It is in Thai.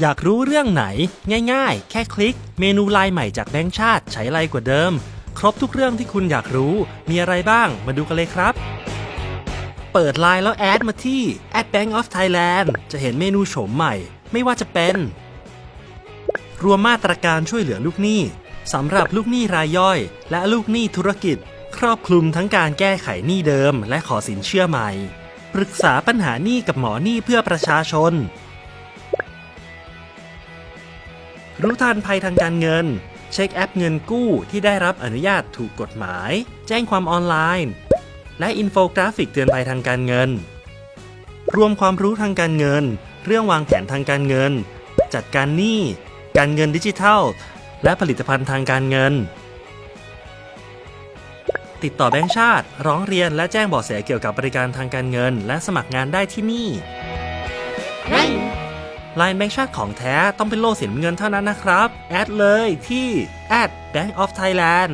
อยากรู้เรื่องไหน ง่ายๆ แค่คลิก เมนูไลน์ใหม่จากแบงค์ชาติใช้ไรกว่าเดิม ครบทุกเรื่องที่คุณอยากรู้มีอะไรบ้างมาดูกันเลยครับ เปิดไลน์แล้วแอดมาที่ @bank of Thailand จะเห็นเมนูโฉมใหม่ ไม่ว่าจะเป็น รวมมาตรการช่วยเหลือลูกหนี้สำหรับลูกหนี้รายย่อย และลูกหนี้ธุรกิจ ครอบคลุมทั้งการแก้ไขหนี้เดิม และขอสินเชื่อใหม่ ปรึกษาปัญหาหนี้กับหมอหนี้เพื่อประชาชน รู้ทันภัยทางการเงิน เช็คแอปเงินกู้ที่ได้รับอนุญาตถูกกฎหมาย แจ้งความออนไลน์ และอินโฟกราฟิกเตือนภัยทางการเงิน รวมความรู้ทางการเงิน เรื่องวางแผนทางการเงิน จัดการหนี้ การเงินดิจิทัล และผลิตภัณฑ์ทางการเงิน ติดต่อแบงก์ชาติ ร้องเรียนและแจ้งเบาะแสเกี่ยวกับบริการทางการเงิน และสมัครงานได้ที่นี่ไลน์แบงค์ชาติของแท้ต้องเป็นโลสีน้ำเงินเท่านั้นนะครับ แอดเลยที่ Bank of Thailand